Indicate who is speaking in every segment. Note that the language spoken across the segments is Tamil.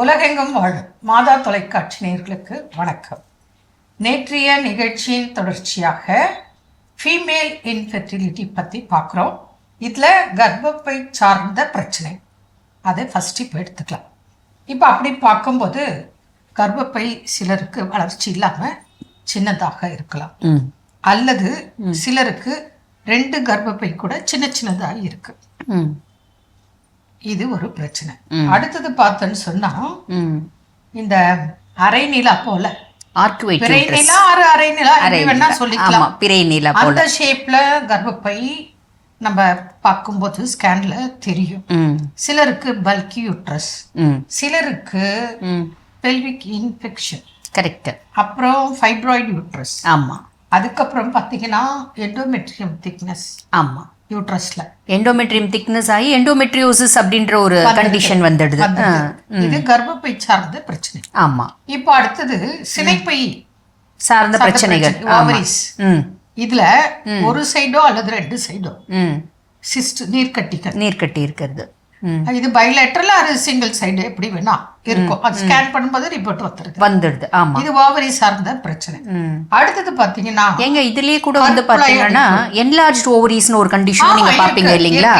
Speaker 1: உலகெங்கும் வாழும் மாதா தொலைக்காட்சி நேயர்களுக்கு வணக்கம். நேற்றைய நிகழ்ச்சியின் தொடர்ச்சியாக ஃபீமேல் இன்ஃபெர்டிலிட்டி பற்றி பார்க்குறோம். இதில் கர்ப்பப்பை சார்ந்த பிரச்சனை. அதை ஃபஸ்ட்டு இப்போ எடுத்துக்கலாம். இப்போ அப்படி பார்க்கும்போது கர்ப்பப்பை சிலருக்கு வளர்ச்சி இல்லாமல் சின்னதாக இருக்கலாம். அல்லது சிலருக்கு ரெண்டு கர்ப்பப்பை கூட சின்ன சின்னதாக இருக்கு.
Speaker 2: ம்.
Speaker 1: இது ஒரு பிரச்சனை. அடுத்தது பார்த்தோன்னு சொன்னா இந்த அரை நிலா போல.
Speaker 2: ஆர்குவேட்
Speaker 1: பிறை நிலா ஆறு அரை நிலா வேணா சொல்லிக்கலாம்.
Speaker 2: பிறை நீலா போல.
Speaker 1: அந்த ஷேப்ல கர்ப்பப்பை நம்ம பார்க்கும்போது ஸ்கேன்ல தெரியும். சிலருக்கு பல்கி யூட்ரஸ் சிலருக்கு பெல்விக் இன்ஃபெக்ஷன்
Speaker 2: கரெக்ட்
Speaker 1: அப்புறம் ஃபைப்ராய்டு யூட்ரஸ்
Speaker 2: ஆமா.
Speaker 1: அதுக்கப்புறம் பார்த்தீங்கன்னா எண்டோமெட்ரியம் திக்னஸ்
Speaker 2: ஆமா.
Speaker 1: யூட்ரஸ்ல
Speaker 2: எண்டோமெட்ரியம் திக்னஸ் ஆகி எண்டோமெட்ரியோசிஸ் அப்படின்ற ஒரு கண்டிஷன் வந்துடுது.
Speaker 1: இது கர்ப்பப்பை சார்ந்த பிரச்சனை.
Speaker 2: ஆமா.
Speaker 1: இப்போ அடுத்தது சினைப்பை
Speaker 2: சார்ந்த பிரச்சனைகள். ம்.
Speaker 1: இதுல ஒரு சைடோ அல்லது ரெண்டு சைடோ சிஸ்ட் நீர்க்கட்டிகள்.
Speaker 2: நீர் கட்டி இருக்கிறது.
Speaker 1: இது பைலேட்டரல் அது சிங்கிள் சைடு எப்படி வேணா இருக்கும். அது ஸ்கேன் பண்ணும்போது ரிப்போர்ட் வந்துருது.
Speaker 2: வந்துடுது ஆமா.
Speaker 1: இது ஓவரி சார்ந்த பிரச்சனை. அடுத்தது பாத்தீங்கன்னா
Speaker 2: ஏங்க இதுலயே கூட வந்து பாத்தீங்கன்னா என்லார்ஜ் ஓவரிஸ்னு ஒரு கண்டிஷன் நீங்க பாப்பீங்க இல்லைங்களா?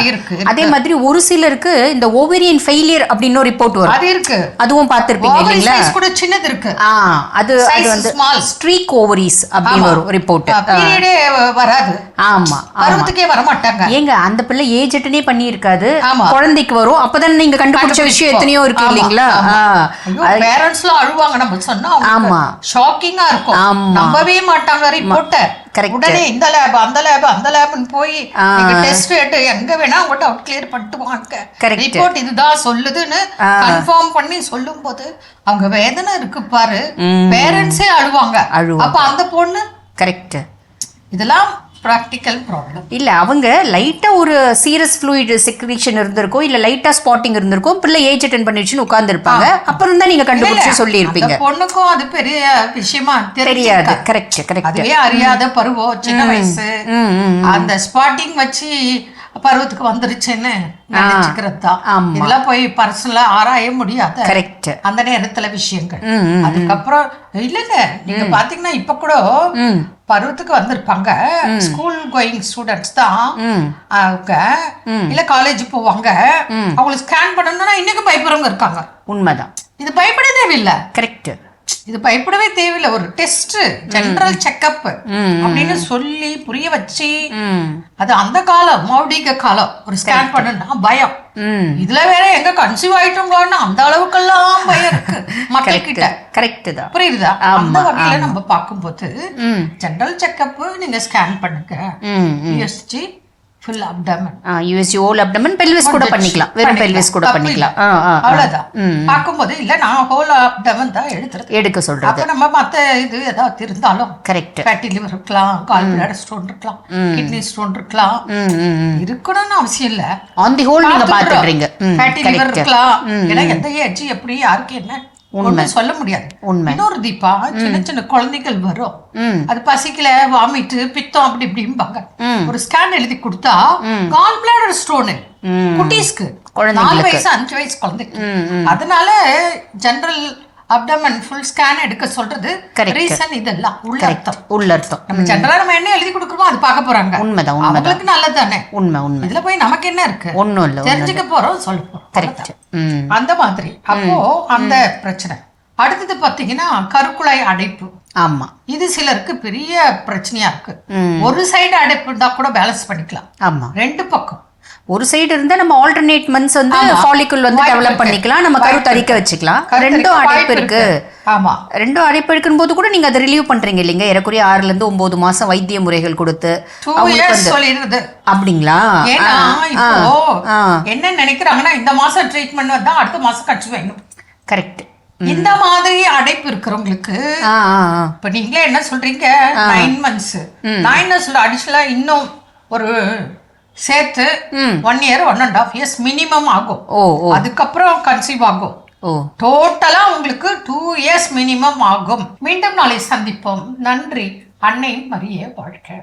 Speaker 2: அதே மாதிரி ஒரு சிலருக்கு இந்த ஓவேரியன் ஃபெயிலியர் அப்படின்னு ரிப்போர்ட் வரும்.
Speaker 1: அது இருக்கு.
Speaker 2: அதுவும் பார்த்திருப்பீங்க
Speaker 1: ஓவரி
Speaker 2: இல்லைங்களா?
Speaker 1: கூட சின்னது இருக்கு.
Speaker 2: ஆ அது அது வந்து. ஸ்ட்ரீக் ஓவரிஸ் அப்படின்னு ஒரு ரிப்போர்ட்
Speaker 1: வராது.
Speaker 2: ஆமா
Speaker 1: பருவத்துக்கே வர மாட்டாங்க
Speaker 2: ஏங்க அந்த பிள்ளை ஏஜ் அட்டனே பண்ணி இருக்காது குழந்தைக்கு வரும். அப்பதான் நீங்க கண்டுபிடிச்ச விஷயம் எத்தனையோ இருக்கு இல்லைங்களா?
Speaker 1: பேரண்ட்ஸ்லாம் அழுவாங்க. நம்ம சொன்னா
Speaker 2: ஆமா.
Speaker 1: ஷாக்கிங்கா இருக்கும். நம்பவே மாட்டாங்க. ரிப்போர்ட்ட
Speaker 2: Correct.
Speaker 1: உடனே இந்த லேப் அந்த லேப் அந்த லேப்னு போய் டெஸ்ட் எடுத்து எங்க வேணா அவங்க டவுட் கிளியர் பண்ணிட்டு. ரிப்போர்ட் இதுதான் சொல்லுதுன்னு கன்ஃபார்ம் பண்ணி சொல்லும்போது அவங்க வேதனை இருக்கு பாரு. பேரண்ட்ஸே அழுவாங்க. அப்ப அந்த பொண்ணு
Speaker 2: கரெக்ட்
Speaker 1: இதெல்லாம் பிராக்டிக்கல் ப்ராப்ளம்
Speaker 2: இல்ல அவங்க லைட்டா ஒரு சீரஸ் ஃப்ளூயிட் செக்ரீஷன் இருந்திருக்கும் இல்ல லைட்டா ஸ்பாட்டிங் இருந்திருக்கும் பிள்ளை ஏஜ் அட்டன் பண்ணிடுச்சுன்னு உட்கார்ந்து இருப்பாங்க அப்புறம் தான் நீங்க கண்டுபிடிச்சு சொல்லி இருப்பீங்க
Speaker 1: அந்த பொண்ணுக்கும் அது பெரிய விஷயமா
Speaker 2: தெரியாது. கரெக்ட் கரெக்ட்
Speaker 1: அதுவே அறியாத பருவம் சின்ன வயசு. அந்த ஸ்பாட்டிங் வச்சு பருவத்துக்கு வந்துருச்சுன்னு நினைச்சுக்கிறது? தான். இதெல்லாம் போய் பர்சனலா ஆராய முடியாத
Speaker 2: கரெக்ட்
Speaker 1: அந்த நேரத்துல விஷயங்கள். அதுக்கப்புறம் இல்லைங்க நீங்க பாத்தீங்கன்னா இப்ப கூட பருவத்துக்கு வந்திருப்பாங்க. ஸ்கூல் கோயிங் ஸ்டூடெண்ட்ஸ் தான் அவங்க. இல்ல காலேஜ் போவாங்க. அவங்களுக்கு ஸ்கேன் பண்ணணும்னா இன்னைக்கு பயப்படுறவங்க இருக்காங்க.
Speaker 2: உண்மைதான்.
Speaker 1: இது பயப்பட தேவையில்லை
Speaker 2: கரெக்ட்
Speaker 1: இது பயப்படவே தேவையில்லை. ஒரு டெஸ்ட் ஜெனரல் செக்கப் அப்படின்னு சொல்லி புரிய வச்சு அது அந்த காலம் மௌடிக காலம். ஒரு ஸ்கேன் பண்ணுனா பயம். இதுல வேற எங்க கன்சீவ் ஆயிட்டோங்கன்னு அந்த அளவுக்கெல்லாம் பயம் இருக்கு. மக்கள் கிட்ட
Speaker 2: கரெக்ட் தான்.
Speaker 1: புரியுதா? அந்த வகையில நம்ம பார்க்கும்போது ஜெனரல் செக்கப் நீங்க ஸ்கேன் பண்ணுங்க. USG full abdomen
Speaker 2: USG whole abdomen pelvis கூட பண்ணிக்கலாம். வெறும் பெல்விஸ் கூட பண்ணிக்கலாம்.
Speaker 1: அவ்வளவுதான். பார்க்கும்போது இல்ல நான் ஹோல் அப்டமன் தான் எடுத்துறது
Speaker 2: எடுக்க சொல்றது.
Speaker 1: அப்ப நம்ம மத்த இது ஏதாவது இருந்தாலும்
Speaker 2: கரெக்ட்
Speaker 1: ஃபேட்டி லிவர் இருக்கலாம் கால் பிளாடர் ஸ்டோன் இருக்கலாம் கிட்னி ஸ்டோன் இருக்கலாம். இருக்கணும்னு அவசியம் இல்ல.
Speaker 2: ஆன் தி ஹோல் நீங்க பாத்துடுறீங்க ம்
Speaker 1: ஃபேட்டி லிவர் இருக்கலாம். ஏன்னா எந்த ஏஜ் எப்படி யாருக்கு என்ன ஒண்ணும் சொல்ல முடியாது.
Speaker 2: உண்மை.
Speaker 1: இன்னொரு தீபா சின்ன சின்ன குழந்தைகள் வரும். அது பசிக்கல வாமிட்டு பித்தம் அப்படி இப்படிம்பாங்க. ஒரு ஸ்கேன் எழுதி கொடுத்தா கால் பிளாடர் ஸ்டோனு. குட்டீஸ்க்கு. நாலு வயசு அஞ்சு வயசு குழந்தைக்கு. அதனால ஜெனரல் அப்டமன் ஃபுல் ஸ்கேன் எடுக்க சொல்றது. ரீசன் இதெல்லாம். உள்ள அர்த்தம்
Speaker 2: உள்ளர்த்தம்.
Speaker 1: நம்ம ஜெனரலா நம்ம என்ன எழுதி கொடுக்குறோமோ அது பார்க்க போறாங்க.
Speaker 2: உண்மைதான் உண்மை
Speaker 1: அவங்களுக்கு நல்லது தானே
Speaker 2: உண்மை உண்மை.
Speaker 1: இதுல போய் நமக்கு என்ன இருக்கு?
Speaker 2: ஒன்றும் இல்லை
Speaker 1: தெரிஞ்சுக்க போறோம் சொல்ல போறோம்
Speaker 2: கரெக்ட்
Speaker 1: அந்த மாதிரி. அப்போ அந்த பிரச்சனை. அடுத்தது பாத்தீங்கன்னா கருக்குழாய் அடைப்பு.
Speaker 2: ஆமா.
Speaker 1: இது சிலருக்கு பெரிய பிரச்சனையா இருக்கு. ஒரு சைடு அடைப்பு இருந்தா கூட பேலன்ஸ் பண்ணிக்கலாம்.
Speaker 2: ஆமா.
Speaker 1: ரெண்டு பக்கம்.
Speaker 2: ஒரு சைடு இருந்தா நம்ம ஆல்டர்னேட் மந்த்ஸ் வந்து ஃபாலிகுல் வந்து டெவலப். பண்ணிக்கலாம். நம்ம கரு தரிக்க வச்சுக்கலாம்.
Speaker 1: கருத்தரிக்க
Speaker 2: ரெண்டும் அடைப்பு இருக்கு.
Speaker 1: ஆமா.
Speaker 2: ரெண்டும் அடைப்பு இருக்குன்னு போது கூட நீங்க அதை ரிலீவ் பண்றீங்க இல்லைங்க? ஏறக்குறைய ஆறுல இருந்து ஒன்பது மாசம் வைத்திய முறைகள் கொடுத்து அப்படிங்களா.
Speaker 1: என்ன நினைக்கிறாங்கன்னா இந்த மாசம் ட்ரீட்மெண்ட் வந்தா அடுத்த மாசம் கட்சி வேணும்
Speaker 2: கரெக்ட்
Speaker 1: இந்த மாதிரி அடைப்பு இருக்கிறவங்களுக்கு. இப்ப நீங்களே என்ன சொல்றீங்க? நைன் மந்த்ஸ் நான் சொல்ல அடிஷனலா இன்னும் ஒரு சேர்த்து one year one and half years minimum ஆகும்.
Speaker 2: ஓ
Speaker 1: அதுக்கப்புறம் கன்சீவ் ஆகும்.
Speaker 2: ஓ.
Speaker 1: டோட்டலா உங்களுக்கு டூ இயர்ஸ் மினிமம் ஆகும். மீண்டும் நாளை சந்திப்போம். நன்றி. அன்னை மரிய வாழ்க்கை